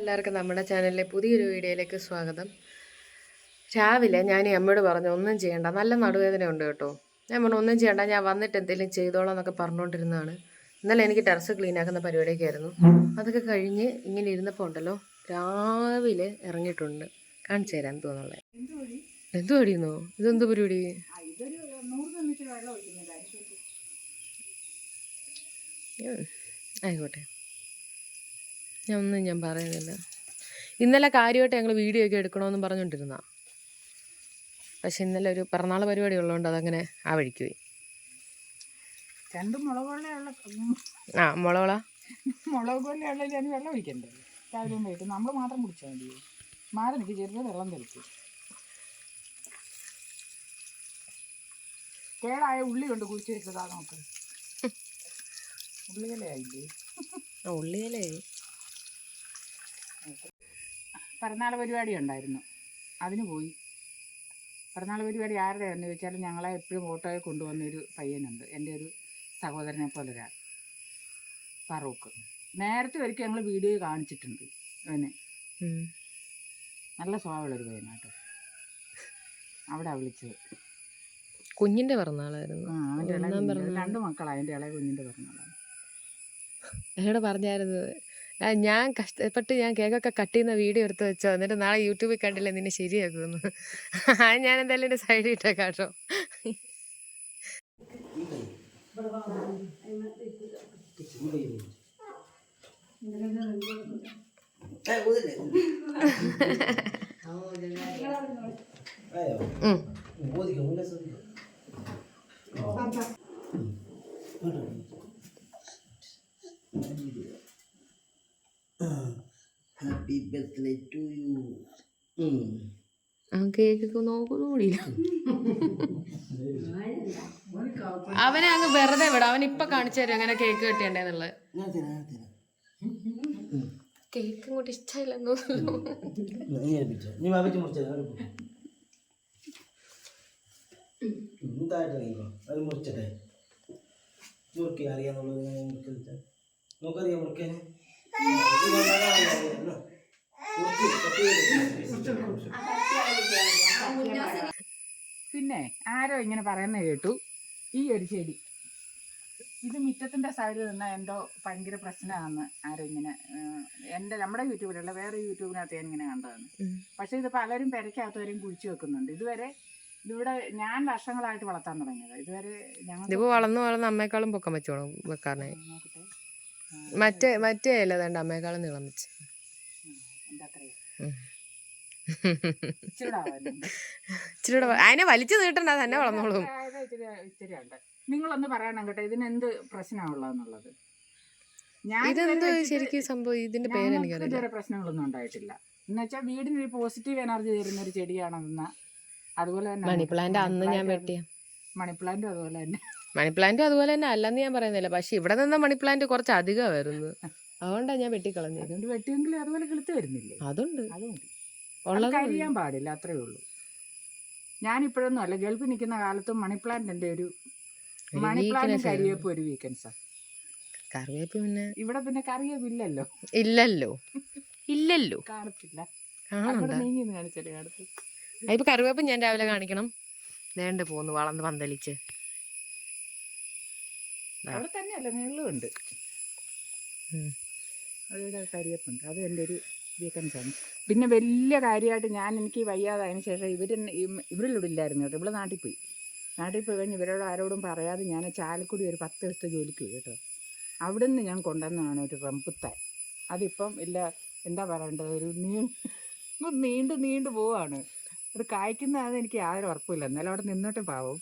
എല്ലാവർക്കും നമ്മുടെ ചാനലിലെ പുതിയൊരു വീഡിയോയിലേക്ക് സ്വാഗതം. രാവിലെ ഞാൻ അമ്മയോട് പറഞ്ഞു ഒന്നും ചെയ്യണ്ട നല്ല നടുവേദന ഉണ്ട് കേട്ടോ. ഞാൻ പറഞ്ഞു ഒന്നും ചെയ്യണ്ട ഞാൻ വന്നിട്ട് എന്തെങ്കിലും ചെയ്തോളാം എന്നൊക്കെ പറഞ്ഞുകൊണ്ടിരുന്നതാണ്. ഇന്നലെ എനിക്ക് ടെറസ് ക്ലീൻ ആക്കുന്ന പരിപാടിയൊക്കെ ആയിരുന്നു അതൊക്കെ കഴിഞ്ഞ് ഇങ്ങനെ ഇരുന്നപ്പോൾ ഉണ്ടല്ലോ രാവിലെ ഇറങ്ങിയിട്ടുണ്ട്. കാണിച്ചു തരാൻ തോന്നുള്ളത് എന്ത് പടിയുന്നോ ഇതെന്ത് പരിപാടി? ആയിക്കോട്ടെ. ഞാൻ ഒന്നും ഞാൻ പറയുന്നില്ല. ഇന്നലെ കാര്യമായിട്ട് ഞങ്ങൾ വീഡിയോ ഒക്കെ എടുക്കണമെന്ന് പറഞ്ഞുകൊണ്ടിരുന്ന പക്ഷെ ഇന്നലെ ഒരു പിറന്നാൾ പരിപാടി ഉള്ളതുകൊണ്ട് അതങ്ങനെ ആ വഴിക്ക് പോയി രണ്ട് ആ മുളകള മുളക് ഞാൻ വെള്ളം ഒഴിക്കണ്ടേ? രാവിലെ വൈകിട്ട് നമ്മൾ മാത്രം കുടിച്ചാൽ മതി വെള്ളം കേടായ ഉള്ളി കൊണ്ട് കുഴിച്ച് വെച്ചതാ നമുക്ക്. ഉള്ളിയിലായില്ലേ ഉള്ളിയല്ലേ പിറന്നാൾ പരിപാടി ഉണ്ടായിരുന്നു. അതിന് പോയി. പിറന്നാൾ പരിപാടി ആരുടെ എന്ന് ചോദിച്ചാൽ ഞങ്ങളെ എപ്പോഴും ഓട്ടോയിൽ കൊണ്ടുവന്നൊരു പയ്യനുണ്ട്. എന്റെ ഒരു സഹോദരനെ പോലെ ഒരാൾ ഫറൂഖ്. നേരത്തെ ഒരിക്കൽ ഞങ്ങൾ വീഡിയോ കാണിച്ചിട്ടുണ്ട് അവന്. നല്ല സ്വഭാവമുള്ളൊരു പയ്യനാട്ടോ. അവിടെ വിളിച്ചത്. കുഞ്ഞിന്റെ പിറന്നാളായിരുന്നു. അവന്റെ. രണ്ട് മക്കളാണ് എന്റെ ഇളയ കുഞ്ഞിന്റെ പിറന്നാളാണ്. എന്നോട് പറഞ്ഞായിരുന്നു ഞാൻ കഷ്ടപ്പെട്ട് ഞാൻ കേക്കൊക്കെ കട്ട് ചെയ്യുന്ന വീഡിയോ എടുത്ത് വെച്ചോ എന്നിട്ട് നാളെ യൂട്യൂബിൽ കണ്ടില്ലേ നിന്നെ ശരിയാക്കുമെന്ന്. ആ ഞാൻ എന്തായാലും എന്റെ സൈഡിൽ ഇട്ടേക്കാം കേട്ടോ. ഉം. കേക്കൊക്കെ നോക്കുന്നുകൂടിയില്ല അവനെ അങ്ങ് വെറുതെ വിടാം. അവൻ ഇപ്പൊ കാണിച്ചു തരും അങ്ങനെ കേക്ക് കിട്ടിയണ്ടെന്നുള്ളത്. കേക്ക് ഇങ്ങോട്ട് ഇഷ്ടമില്ലെന്ന് തോന്നുന്നു. മുറിച്ചത് ആരോ ഇങ്ങനെ പറയുന്നത് കേട്ടു. ഈ ഒരു ചെടി. ഇത് മുറ്റത്തിന്റെ സൈഡിൽ നിന്ന് എന്തോ ഭയങ്കര പ്രശ്നമാണെന്ന് ആരോ ഇങ്ങനെ എന്റെ നമ്മുടെ യൂട്യൂബിലുള്ള വേറെ യൂട്യൂബിനകത്ത് ഞാൻ ഇങ്ങനെ കണ്ടതാണ്. പക്ഷേ ഇത് പലരും പെരക്കകത്തവരും കുഴിച്ചു വെക്കുന്നുണ്ട്. ഇതുവരെ ഇവിടെ ഞാൻ വർഷങ്ങളായിട്ട് വളർത്താൻ തുടങ്ങിയത്. ഇതുവരെ ഞങ്ങൾ ഇത് വളർന്നു വളർന്ന് അമ്മയെക്കാളും പൊക്കം വെച്ചോളും വെക്കാറേ മറ്റേ മറ്റേ അല്ല വേണ്ട അമ്മയെക്കാളും നീളം വെച്ച്. എന്താ. ഇച്ചിരി അതിനെ വലിച്ചു നീട്ടണ്ട തന്നെ വളർന്നോളും. നിങ്ങളൊന്ന് പറയണം കേട്ടോ ഇതിന് എന്ത് പ്രശ്നമുള്ളതെന്നുള്ളത് ഞാൻ ഇതെന്തോ ശരിക്കും സംഭവം ഇതിന്റെ പേര് എനിക്കറിയില്ല. ഇതുവരെ പ്രശ്നങ്ങളൊന്നും ഉണ്ടായിട്ടില്ല. എന്നുവെച്ചാൽ വീടിന് ഒരു പോസിറ്റീവ് എനർജി തരുന്ന ഒരു ചെടിയാണെന്ന അതുപോലെ തന്നെ മണി പ്ലാന്റ് അന്ന് ഞാൻ വെട്ടിയ. മണി പ്ലാന്റും അതുപോലെ തന്നെ. മണി പ്ലാന്റ് അതുപോലെ തന്നെ അല്ലെന്ന് ഞാൻ പറയുന്നില്ല. പക്ഷെ ഇവിടെ നിന്ന മണി പ്ലാന്റ് കുറച്ച് അധികം വരുന്നത്. അതുകൊണ്ടാണ് ഞാൻ വെട്ടിക്കളഞ്ഞത്. അതുകൊണ്ട് വെട്ടിയെങ്കിലും അതുപോലെ കിളുത്ത് വരുന്നില്ലേ? അതുണ്ട്. അത് മതി അത് ഉള്ളത് കരിയാൻ പാടില്ല അത്രേ ഉള്ളൂ. ഞാനിപ്പോഴൊന്നും അല്ല ഗൾഫിൽ നിൽക്കുന്ന കാലത്തും മണി പ്ലാന്റിന്റെ ഒരു മണി പ്ലാന്റ് weakness ഒരു വീക്കെൻഡ് വീക്കൻസാ കറിവേപ്പ് പിന്നെ ഇവിടെ പിന്നെ കറിവേപ്പ് ഇല്ലല്ലോ. ഇല്ലല്ലോ. ഇല്ലല്ലോ. കാണത്തില്ല. ഇപ്പൊ കറിവേപ്പ് ഞാൻ രാവിലെ കാണിക്കണം. നേണ്ട് പോന്നു വളർന്ന് പന്തലിച്ച്. അവിടെ തന്നെയല്ല മേളിലുണ്ട് കരിയപ്പുണ്ട്. അത് എന്റെ ഒരു വീക്കൻസാണ് പിന്നെ വലിയ കാര്യമായിട്ട് ഞാൻ എനിക്ക് വയ്യാതായതിനു ശേഷം ഇവർ ഇവരിലൂടെ ഇല്ലായിരുന്നു കേട്ടോ. ഇവിടെ നാട്ടിൽ പോയി. നാട്ടിൽ പോയി കഴിഞ്ഞ് ഇവരോട് ആരോടും പറയാതെ ഞാൻ ചാലക്കുടി ഒരു പത്ത് ദിവസത്തെ ജോലിക്ക് പോയി കേട്ടോ. അവിടെ നിന്ന് ഞാൻ കൊണ്ടുവന്നതാണ് ഒരു റംബുത്താൻ. അതിപ്പം ഇല്ല എന്താ പറയേണ്ടത്? ഒരു നീ നീണ്ടു നീണ്ട് പോവാണ്. അത് കായ്ക്കുന്നതാണ് എനിക്ക് യാതൊരു ഉറപ്പില്ല എന്നാലും അവിടെ നിന്നോട്ടെ പാവം.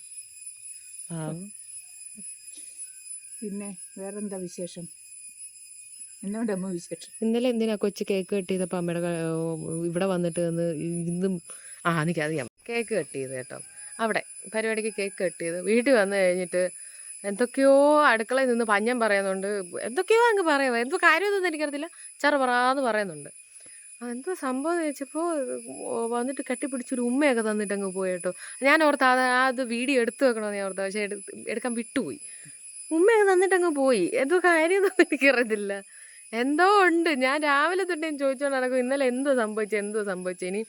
പിന്നെ വേറെന്താ വിശേഷം? ഇന്നലെ എന്തിനാ കൊച്ചു കേക്ക് കട്ട് ചെയ്തപ്പോ അമ്മയുടെ ഇവിടെ വന്നിട്ട് നിന്ന് ഇന്നും ആ എനിക്കറിയാം കേക്ക് കട്ട് ചെയ്ത് കേട്ടോ. അവിടെ പരിപാടിക്ക് കേക്ക് കട്ട് ചെയ്ത് വീട്ടിൽ വന്നു കഴിഞ്ഞിട്ട് എന്തൊക്കെയോ അടുക്കളയിൽ നിന്ന് പഞ്ഞം പറയുന്നുണ്ട്. എന്തൊക്കെയോ അങ്ങ് പറയുക എന്തോ കാര്യമൊന്നും എനിക്കറിയത്തില്ല. ചെറുപറാന്ന് പറയുന്നുണ്ട്. എന്തോ സംഭവം ചോദിച്ചപ്പോൾ വന്നിട്ട് കെട്ടിപ്പിടിച്ചൊരു ഉമ്മയൊക്കെ തന്നിട്ട് അങ്ങ് പോയി കേട്ടോ. ഞാൻ ഓർത്ത് അത് അത് വീഡിയോ എടുത്തു വെക്കണമെന്ന് ഞാൻ ഓർത്ത. പക്ഷേ എടുക്കാൻ വിട്ടുപോയി. ഉമ്മയൊക്കെ തന്നിട്ട് അങ്ങ് പോയി. എന്തോ കാര്യമൊന്നും എനിക്കറിയത്തില്ല. എന്തോ ഉണ്ട്. ഞാൻ രാവിലെ തൊട്ട് ഞാൻ ചോദിച്ചോണ്ട് നടക്കും ഇന്നലെ എന്തോ സംഭവിച്ചു എന്തോ സംഭവിച്ചു? ഇനി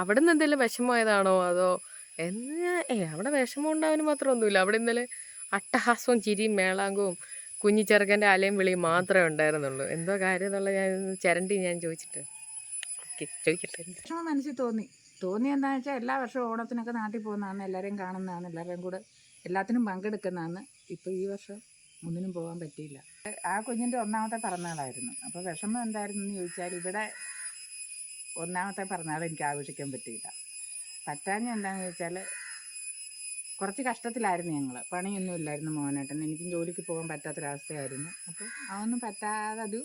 അവിടെ നിന്ന് എന്തെങ്കിലും വിഷമമായതാണോ അതോ? എന്ന് ഏ അവിടെ വിഷമം ഉണ്ടാവാൻ മാത്രമൊന്നുമില്ല. അവിടെ ഇന്നലെ അട്ടഹാസവും ചിരിയും മേളാങ്കവും കുഞ്ഞിച്ചെറുക്കന്റെ അലയും വിളിയും മാത്രമേ ഉണ്ടായിരുന്നുള്ളൂ. എന്തോ കാര്യം എന്നുള്ള ഞാൻ ചിരണ്ടി ഞാൻ ചോദിച്ചിട്ട്. ചോദിക്കട്ടെ. മനസ്സിൽ തോന്നി. തോന്നി എന്താണെന്ന് വെച്ചാൽ എല്ലാ വർഷവും ഓണത്തിനൊക്കെ നാട്ടിൽ പോകുന്നതാണ് എല്ലാവരെയും കാണുന്നതാണ് എല്ലാവരെയും കൂടെ എല്ലാത്തിനും പങ്കെടുക്കുന്നതാണ്. ഇപ്പോൾ ഈ വർഷം ഒന്നിനും പോകാൻ പറ്റിയില്ല. ആ കുഞ്ഞിന്റെ ഒന്നാമത്തെ പിറന്നാളായിരുന്നു. അപ്പോൾ വിഷമം എന്തായിരുന്നു എന്ന് ചോദിച്ചാൽ ഇവിടെ ഒന്നാമത്തെ പിറന്നാൾ എനിക്ക് ആഘോഷിക്കാൻ പറ്റിയില്ല. പറ്റാഞ്ഞ എന്താണെന്ന് ചോദിച്ചാൽ കുറച്ച് കഷ്ടത്തിലായിരുന്നു ഞങ്ങൾ പണിയൊന്നും ഇല്ലായിരുന്നു മോനേട്ടൻ എനിക്കും ജോലിക്ക് പോകാൻ പറ്റാത്തൊരവസ്ഥയായിരുന്നു. അപ്പോൾ അതൊന്നും പറ്റാതെ ഒരു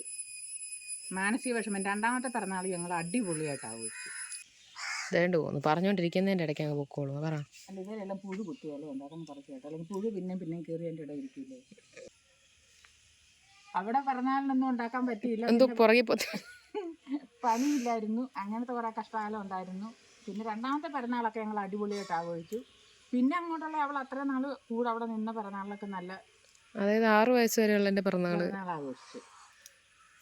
മാനസിക വിഷമം. രണ്ടാമത്തെ പിറന്നാൾ ഞങ്ങൾ അടിപൊളിയായിട്ട് ആഘോഷിച്ചു. ദേണ്ട് പോകുന്നു. പറഞ്ഞുകൊണ്ടിരിക്കുന്നതിന്റെ ഇടയ്ക്ക് അങ്ങ് പൊക്കോളൂ. പറ. ഇതിലെല്ലാം പുഴു കുത്തിയാലോ എന്താകും പറിച്ചു കേട്ടോ അല്ലെങ്കിൽ പുഴു പിന്നെ പിന്നെ കയറി എന്റെ ഇടയിൽ ഇരിക്കില്ലേ അവിടെ പറഞ്ഞാലൊന്നും ഉണ്ടാക്കാൻ പറ്റിയില്ല. എന്തോ പുറകെ പണിയില്ലായിരുന്നു. അങ്ങനത്തെ കുറേ കഷ്ടകാലം ഉണ്ടായിരുന്നു. പിന്നെ രണ്ടാമത്തെ പിറന്നാളൊക്കെ ഞങ്ങൾ അടിപൊളിയായിട്ട് ആഘോഷിച്ചു. പിന്നെ അങ്ങോട്ടുള്ള അവൾ അത്ര നാൾ കൂടെ അവിടെ നിന്ന പിറന്നാളിലൊക്കെ നല്ല അതായത് ആറു വയസ്സ് വരെയുള്ള എന്റെ പിറന്നാൾ ആഘോഷിച്ചു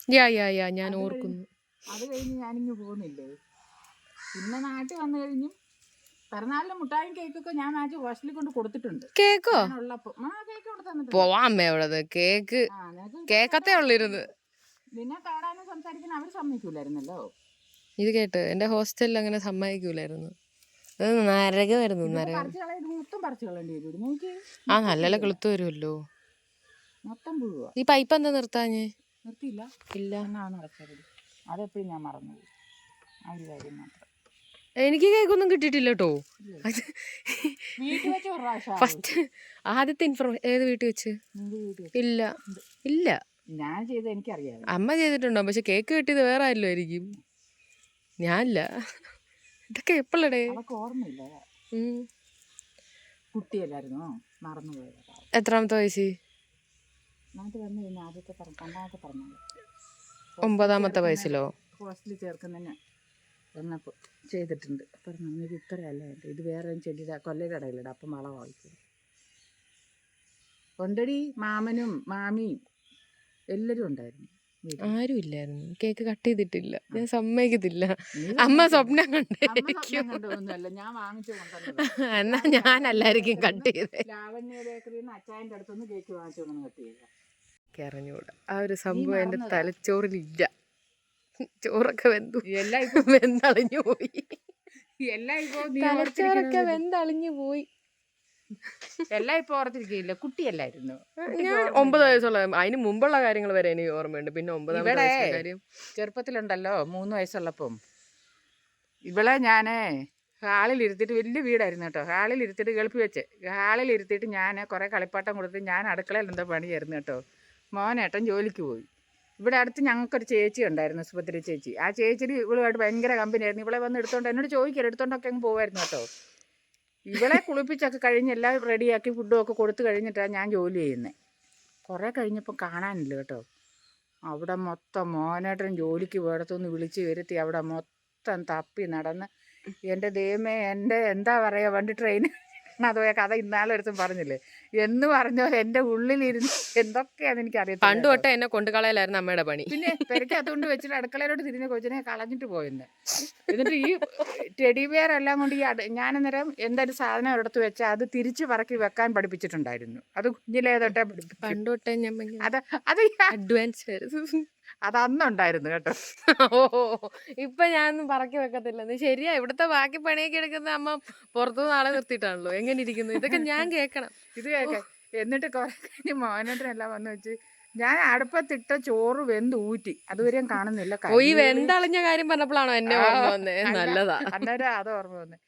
യാ യാ യാ. ഞാൻ ഓർക്കുന്നു. അത് കഴിഞ്ഞ് ഞാനിങ്ങ് പോകുന്നില്ലേ? പിന്നെ നാട്ടിൽ വന്നു കഴിഞ്ഞും പിറന്നാളിന് മുട്ടായും കേക്കൊക്കെ ഞാൻ നാട്ടിൽ ഹോസ്റ്റലിൽ കൊണ്ട് കൊടുത്തിട്ടുണ്ട്. കേക്കോ? ഉള്ളപ്പോ ആ കേക്ക് കൊണ്ട് തന്നിട്ടുണ്ട്. പോവാ അമ്മ അവിടെ കേക്ക് ആ, നിനക്ക് കേക്കത്തേ ഉള്ളിരുന്ന്. നിന്നെ കാണാനും സംസാരിക്കാൻ അവർ സമ്മതിക്കൂലായിരുന്നല്ലോ. ഇത് കേട്ട് എന്റെ ഹോസ്റ്റലിൽ അങ്ങനെ സമ്മതിക്കൂലായിരുന്നു. അത് നരകമായിരുന്നു ഇതിപ്പോ നരകം. പറിച്ച് കളയാൻ ഇത് മൊത്തം പറിച്ച് കളയേണ്ടി വരും നോക്കി ആ നല്ല കിളുത്ത് വരുമല്ലോ. മൊത്തം പുഴുവാ. ഈ പൈപ്പ് എന്താ നിർത്താഞ്ഞേ? നിർത്തിയില്ല. ഇല്ല. എന്നാന്ന് അടച്ചത് അതെപ്പോഴും ഞാൻ മറന്നു ആ ഒരു കാര്യം മാത്രം. എനിക്ക് കേക്കൊന്നും കിട്ടിയിട്ടില്ല കേട്ടോ ഫസ്റ്റ് ആദ്യത്തെ ഇൻഫർമേഷൻ ഏത് വീട്ടിൽ വെച്ച്? ഇല്ല. ഇല്ല. ഞാൻ എനിക്കറിയാം. അമ്മ ചെയ്തിട്ടുണ്ടോ പക്ഷെ കേക്ക് കിട്ടിയത് വേറെ ആരല്ലോ ആയിരിക്കും. ഞാനില്ല. ഇതൊക്കെ എപ്പോഴടേ അവൾക്ക് ഓർമ്മയില്ല. കുട്ടിയല്ലായിരുന്നോ? മറന്നുപോയത്. എത്രാമത്തെ വയസ്സ്? ഒമ്പതാമത്തെ വയസ്സിലോ? ഹോസ്റ്റലിൽ ചേർക്കുന്നതിന് വന്നപ്പോൾ ചെയ്തിട്ടുണ്ട്. അപ്പം പറഞ്ഞു ഇത് ഇത്രയല്ല? എന്റെ ഇത് വേറെ ചെടിയുടെ കൊല്ലയുടെ ഇടയിലിടാം അപ്പം മള വാങ്ങിക്കും. കൊണ്ടടി മാമനും മാമിയും. എല്ലാവരും ഉണ്ടായിരുന്നു. ആരും ഇല്ലായിരുന്നു. കേക്ക് കട്ട് ചെയ്തിട്ടില്ല. ഞാൻ സമ്മതിക്കത്തില്ല. അമ്മ. സ്വപ്നം കണ്ടായിരിക്കും. എന്നാ ഞാനല്ലായിരിക്കും കട്ട് ചെയ്ത്. ലാവണ്യ ബേക്കറിയിൽ നിന്ന് അച്ചായന്റെ അടുത്തുനിന്ന് കേക്ക് വാങ്ങിച്ചു കട്ട് ചെയ്ത അറിഞ്ഞൂടാ ആ ഒരു സംഭവം എന്റെ മറന്നതാ? തലച്ചോറിലില്ല. ചോറൊക്കെ വെന്തു. എല്ലാം ഇപ്പൊ വെന്തളിഞ്ഞു പോയി. എല്ലാം ഇപ്പൊ നീ തലച്ചോറൊക്കെ വെന്തളിഞ്ഞു പോയി. എല്ലാം ഇപ്പൊ ഓർത്തിരിക്കില്ല കുട്ടിയല്ലായിരുന്നു. ഞാൻ. ഒമ്പത് വയസ്സുള്ള അതിന് മുമ്പുള്ള കാര്യങ്ങൾ വരെ എനിക്ക് ഓർമ്മയുണ്ട്. പിന്നെ ഒമ്പത് ഇവിടെ കാര്യം. ചെറുപ്പത്തിലുണ്ടല്ലോ മൂന്ന് വയസ്സുള്ളപ്പം. ഇവളെ ഞാൻ ഹാളിൽ ഇരുത്തിയിട്ട് വലിയ വീടായിരുന്നു കേട്ടോ. ഹാളിൽ ഇരുത്തിയിട്ട് ഗൾഫിൽ വെച്ച്. ഹാളിൽ ഇരുത്തിയിട്ട് ഞാൻ കുറേ കളിപ്പാട്ടം കൊടുത്ത് ഞാൻ അടുക്കളയിൽ എന്താ പണിയായിരുന്നു കേട്ടോ. മോനേട്ടൻ ജോലിക്ക് പോയി. ഇവിടെ അടുത്ത് ഞങ്ങൾക്കൊരു ചേച്ചി ഉണ്ടായിരുന്നു സുഭദ്ര ചേച്ചി. ആ ചേച്ചി ഇവളുമായിട്ട് ഭയങ്കര കമ്പനിയായിരുന്നു. ഇവളെ വന്ന് എടുത്തോണ്ട് എന്നോട് ചോദിക്കരുത് എടുത്തോണ്ടൊക്കെ അങ്ങ് പോകുമായിരുന്നു കേട്ടോ. ഇവളെ കുളിപ്പിച്ചൊക്കെ കഴിഞ്ഞ് എല്ലാം റെഡിയാക്കി ഫുഡും ഒക്കെ കൊടുത്തു കഴിഞ്ഞിട്ടാണ് ഞാൻ ജോലി ചെയ്യുന്നത് കുറേ കഴിഞ്ഞപ്പോൾ കാണാനില്ല കേട്ടോ. അവിടെ മൊത്തം മോനേട്ടൻ ജോലിക്ക് വേടത്തുനിന്ന് വിളിച്ച് വരുത്തി അവിടെ മൊത്തം തപ്പി നടന്ന്. എന്റെ ദൈവമേ എന്റെ എന്താ പറയുക വണ്ടി ട്രെയിൻ അതുപോയ കഥ ഇന്നാളൊരുത്തും പറഞ്ഞില്ലേ? എന്ന് പറഞ്ഞോ എന്റെ ഉള്ളിലിരുന്ന് എന്തൊക്കെയാണെന്ന് എനിക്ക് പണ്ട് കേട്ടോ. തൊട്ടേ എന്നെ കൊണ്ടു കളയലായിരുന്നു അമ്മയുടെ പണി. പിന്നെ പെരക്കകത്തോണ്ട് വെച്ചിട്ട് അടുക്കളയിലോട്ട് തിരിഞ്ഞ കൊച്ചിനെ കളഞ്ഞിട്ട് പോയെന്ന്. എന്നിട്ട് ഈ ടെഡി ബിയർ എല്ലാം കൊണ്ട് ഈ ഞാനന്നേരം എന്തൊരു സാധനം എടുത്ത് വെച്ചാൽ അത് തിരിച്ചു പറക്കി വെക്കാൻ പഠിപ്പിച്ചിട്ടുണ്ടായിരുന്നു. അത് കുഞ്ഞിലേ തൊട്ടേ പഠിപ്പിച്ചു. പണ്ട് തൊട്ടേ ഞാൻ അത് അത് അഡ്വാൻസ് അത് അന്നുണ്ടായിരുന്നു കേട്ടോ. ഓ ഇപ്പൊ ഞാനൊന്നും പറക്കി വെക്കത്തില്ല. നീ ശരിയാ ഇവിടുത്തെ ബാക്കി പണിയൊക്കെ എടുക്കുന്ന അമ്മ പുറത്തുനിന്ന് നാളെ നിർത്തിയിട്ടാണല്ലോ. എങ്ങനെ ഇരിക്കുന്നു? ഇതൊക്കെ ഞാൻ കേൾക്കണം ഇത് കേൾക്കാം എന്നിട്ട് കുറെ കഴിഞ്ഞ് മോനോട്ടിനെല്ലാം വന്ന് വെച്ച് ഞാൻ അടുപ്പത്തിട്ട ചോറ് വെന്ത് ഊറ്റി. അതുവരെയും കാണുന്നില്ല. ഓ ഈ വെന്തളഞ്ഞ കാര്യം പറഞ്ഞപ്പോഴാണോ എന്നെ ഓർമ്മ വന്നേ? നല്ലതാ. അന്നേരം അത് ഓർമ്മ വന്നേ.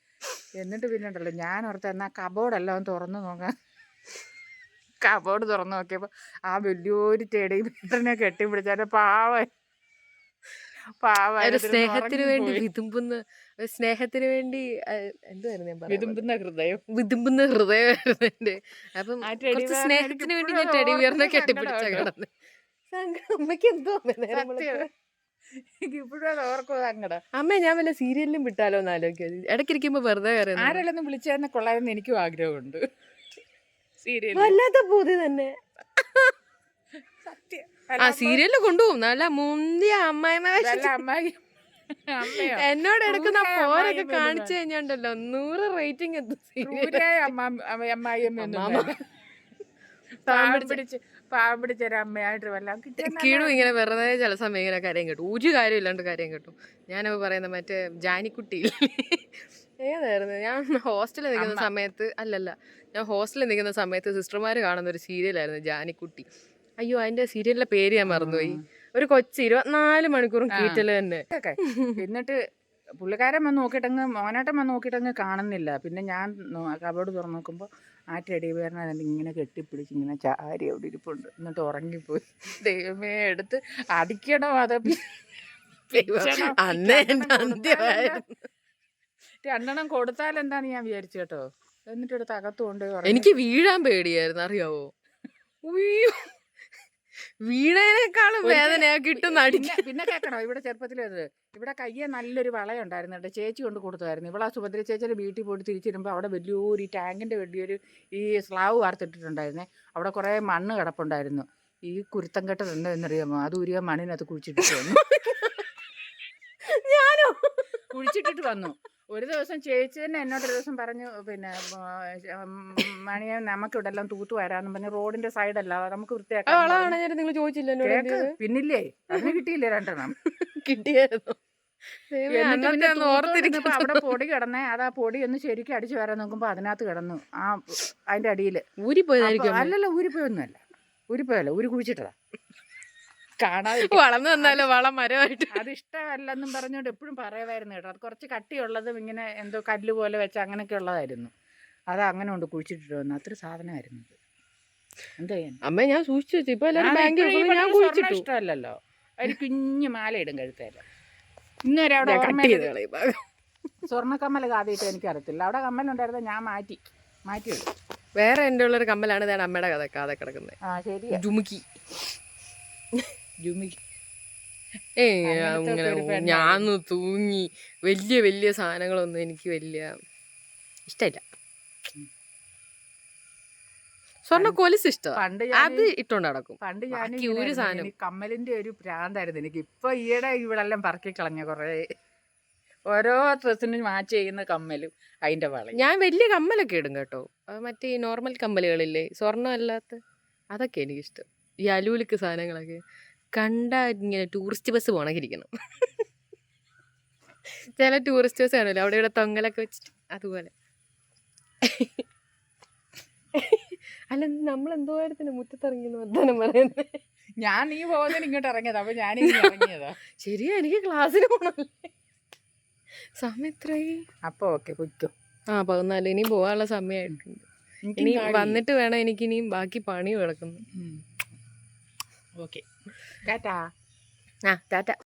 എന്നിട്ട് പിന്നെ ഉണ്ടല്ലോ ഞാൻ ഓർത്ത് എന്നാ കബോർഡെല്ലാം തുറന്നു നോക്കാൻ കബോർഡ് തുറന്നു നോക്കിയപ്പോൾ ആ വലിയൊരു ചെടി വീട്ടിനെ കെട്ടിപ്പിടിച്ചാൽ പാവ. പാവ സ്നേഹത്തിന് വേണ്ടി വിതുമ്പുന്ന സ്നേഹത്തിന് വേണ്ടി എന്തുവായിരുന്നു ഞാൻ വിതുമ്പുന്ന ഹൃദയം. വിതുമ്പുന്ന ഹൃദയമായിരുന്നു എന്റെ അപ്പം ബിയറിനെ സ്നേഹത്തിന് വേണ്ടി ഞാൻ ടെഡി ബിയറിനെ കെട്ടിപ്പിടിച്ച കിടന്ന്. അമ്മയ്ക്ക് എന്തോ ഇപ്പോഴും ഓർക്കും അങ്ങടെ. അമ്മ ഞാൻ വല്ല സീരിയലിലും വിട്ടാലോ എന്ന് ആലോചിക്കുക ഇടയ്ക്കിരിക്കുമ്പോ വെറുതെ ആരെല്ലാം വിളിച്ചാൽ കൊള്ളാമെന്ന് എനിക്കും ആഗ്രഹമുണ്ട്. സീരിയൽ വല്ലാത്ത പൂതി തന്നെ. സത്യം. ആ സീരിയലിൽ കൊണ്ടുപോകും. നല്ല മുന്തിയ അമ്മായിമ വേഷം നല്ല അമ്മായി അമ്മയോ? എന്നോട് എടുക്കുന്ന പോരൊക്കെ കാണിച്ചു കഴിഞ്ഞുണ്ടല്ലോ. നൂറ് റേറ്റിംഗ് എത്തും serial. ഊരെ അമ്മ- അമ്മ- അമ്മാമ. വേണ്ട. പാവം പിടിച്ച് പാവം പിടിച്ചൊരു അമ്മയായിട്ട് വല്ലാം കിട്ടിയ ഇങ്ങനെ വെറുതെ ചില സമയം ഇങ്ങനെ കാര്യം കേട്ടു. ഒരു കാര്യം ഇല്ലാണ്ട് കാര്യം കേട്ടു. ഞാനത് പറയുന്ന മറ്റേ ജാനിക്കുട്ടി ഏതായിരുന്നു? ഞാൻ ഹോസ്റ്റലിൽ നിൽക്കുന്ന സമയത്ത് അല്ലല്ല ഞാൻ ഹോസ്റ്റലിൽ നിൽക്കുന്ന സമയത്ത് സിസ്റ്റർമാർ കാണുന്ന ഒരു സീരിയലായിരുന്നു ജാനിക്കുട്ടി. അയ്യോ അതിന്റെ സീരിയലിന്റെ പേര് ഞാൻ മറന്നുപോയി. ഒരു കൊച്ചി ഇരുപത്തിനാല് മണിക്കൂറും കീറ്റൽ തന്നെ. എന്നിട്ട് പുള്ളിക്കാരൻ വന്ന് നോക്കിയിട്ടങ്ങ് മോനേട്ടൻ വന്ന് നോക്കിയിട്ടങ്ങ് കാണുന്നില്ല. പിന്നെ ഞാൻ കബോർഡ് തുറന്നു നോക്കുമ്പോൾ ആ ടെഡി ബിയറിനെ അതിന്റെ ഇങ്ങനെ കെട്ടിപ്പിടിച്ച് ഇങ്ങനെ ചാരി അവിടെ ഇരിപ്പുണ്ട്. എന്നിട്ട് ഉറങ്ങിപ്പോയി. ദൈവമേ എടുത്ത് അടിക്കണോ അത് അന്നേ അന്ന് അന്ത്യമായിരുന്നു. രണ്ടെണ്ണം കൊടുത്താൽ എന്താന്ന് ഞാൻ വിചാരിച്ചു കേട്ടോ. എന്നിട്ട് എടുത്ത് അകത്ത് കൊണ്ടുപോയി. എനിക്ക് വീഴാൻ പേടിയായിരുന്നു അറിയാവോ? ഉയ്യോ. വീണേനേക്കാളും വേദനയാ കിട്ടുന്ന അടി പിന്നെ കേക്കണോ? കേൾക്കണോ ഇവിടെ ചെറുപ്പത്തിലത് ഇവിടെ കയ്യെ നല്ലൊരു വളയുണ്ടായിരുന്നു കേട്ടോ. ചേച്ചി കൊണ്ട് കൊടുത്തായിരുന്നു. ഇവിടെ ആ സുഭദ്ര ചേച്ചിയുടെ വീട്ടിൽ പോയിട്ട് തിരിച്ചിരുമ്പോൾ അവിടെ വലിയൊരു ടാങ്കിന്റെ ടാങ്കിന്റെ വലിയൊരു ഈ സ്ലാവ് വാർത്തിട്ടിട്ടുണ്ടായിരുന്നേ. അവിടെ കുറേ മണ്ണ് കിടപ്പുണ്ടായിരുന്നു. ഈ കുരുത്തം കെട്ടത് എന്താണെന്നറിയാമോ അത് ഉരിയ മണ്ണിനകത്ത് കുഴിച്ചിട്ടിട്ട് വന്നു. ഞാനോ? കുഴിച്ചിട്ടിട്ട് വന്നു. ഒരു ദിവസം ചേച്ചി തന്നെ എന്നോട് ഒരു ദിവസം പറഞ്ഞു പിന്നെ മണിയെ നമുക്ക് ഇവിടെ എല്ലാം തൂത്തു വരാന്ന് പറഞ്ഞു റോഡിന്റെ സൈഡല്ല നമുക്ക് വൃത്തിയാക്കാം നിങ്ങൾ ചോദിച്ചില്ല പിന്നില്ലേ? അതിന് കിട്ടിയില്ലേ രണ്ടെണ്ണം? കിട്ടിയായിരുന്നു? അവിടെ പൊടി കിടന്നേ അത് ആ പൊടി ഒന്ന് ശരിക്കും അടിച്ചു വരാൻ നോക്കുമ്പോ അതിനകത്ത് കിടന്നു ആ അതിന്റെ അടിയിൽ. ഊരിപ്പോയതായിരിക്കും. അല്ലല്ല ഊരിപ്പോയൊന്നുമല്ല. ഊരിപ്പോയല്ല ഊരി കുഴിച്ചിട്ടതാ. കാണാതെ വളർന്നു വന്നാലോ? വളം മരമായിട്ട്. അത് ഇഷ്ടമല്ലെന്നും പറഞ്ഞുകൊണ്ട് എപ്പോഴും പറയുമായിരുന്നു കേട്ടോ. അത് കുറച്ച് കട്ടിയുള്ളതും ഇങ്ങനെ എന്തോ കല്ല് പോലെ വെച്ച അങ്ങനെയൊക്കെ ഉള്ളതായിരുന്നു. അത് അങ്ങനെ ഉണ്ട് കുഴിച്ചിട്ടിട്ട് വന്നു. അത്ര സാധനമായിരുന്നു എന്താ അമ്മ ഞാൻ സൂക്ഷിച്ചു വെച്ചു. ഇപ്പൊ ബാങ്കിൽ ഇഷ്ടമല്ലല്ലോ. ഒരു കുഞ്ഞു മാല ഇടും കഴുത്തേല ഇന്നുവരെ അവിടെ. സ്വർണക്കമ്മൽ കാതിയിട്ട് എനിക്ക് അറിയത്തില്ല അവിടെ കമ്മലുണ്ടായിരുന്നു ഞാൻ മാറ്റി മാറ്റി വേറെ എന്റെ ഉള്ളൊരു കമ്മലാണ് ഞാൻ അമ്മയുടെ കഥ കാതെ കിടക്കുന്നത്. ആ ശരി ജുമുക്കി. ഏയ് അങ്ങനെ. ഞാന്ന് തൂങ്ങി. വലിയ വലിയ സാധനങ്ങളൊന്നും എനിക്ക് വലിയ ഇഷ്ടമില്ല സ്വർണ കൊലുസ് ഇഷ്ടം പണ്ട് അത് ഇട്ടോണ്ട് നടക്കും. പണ്ട് ഞാൻ ഒരു സാധനം. കമ്മലിന്റെ ഒരു പ്രാന്തായിരുന്നു എനിക്ക്. ഇപ്പൊ ഈയിടെ ഇവിടെല്ലാം പറക്കി കളഞ്ഞ കുറേ ഓരോ ഡ്രസ്സിനും മാച്ച് ചെയ്യുന്ന കമ്മലും അതിന്റെ വളയും. ഞാൻ വലിയ കമ്മലൊക്കെ ഇടും കേട്ടോ. മറ്റേ ഈ നോർമൽ കമ്മലുകളില്ലേ സ്വർണം അല്ലാത്ത അതൊക്കെ എനിക്കിഷ്ടം. ഈ അലൂലിക്ക് സാധനങ്ങളൊക്കെ. കണ്ട ഇങ്ങനെ ടൂറിസ്റ്റ് ബസ് പോണക്കിരിക്കണം ചില ടൂറിസ്റ്റ് ബസ് കാണുമല്ലോ അവിടെ ഇവിടെ തൊങ്ങലൊക്കെ വെച്ചിട്ട്. അതുപോലെ. അല്ല നമ്മൾ എന്തോ കാര്യത്തിന് മുറ്റത്തിറങ്ങിയെന്ന് വർദ്ധനം പറയുന്നത് ഞാൻ നീ പോകുന്നതിന് ഇങ്ങോട്ട് ഇറങ്ങിയത് അപ്പൊ ഞാൻ ഇറങ്ങിയതാ. ശരിയാ എനിക്ക് ക്ലാസ്സിന് പോണല്ലേ? സമയം എത്രയായി? അപ്പൊ ഓക്കെ ആ പതിനാല് ഇനി പോകാനുള്ള സമയമായിട്ടുണ്ട് ഇനി വന്നിട്ട് വേണം എനിക്ക് ഇനിയും ബാക്കി പണി കിടക്കുന്നു ഓക്കെ. 嘎达，啊、嘎达。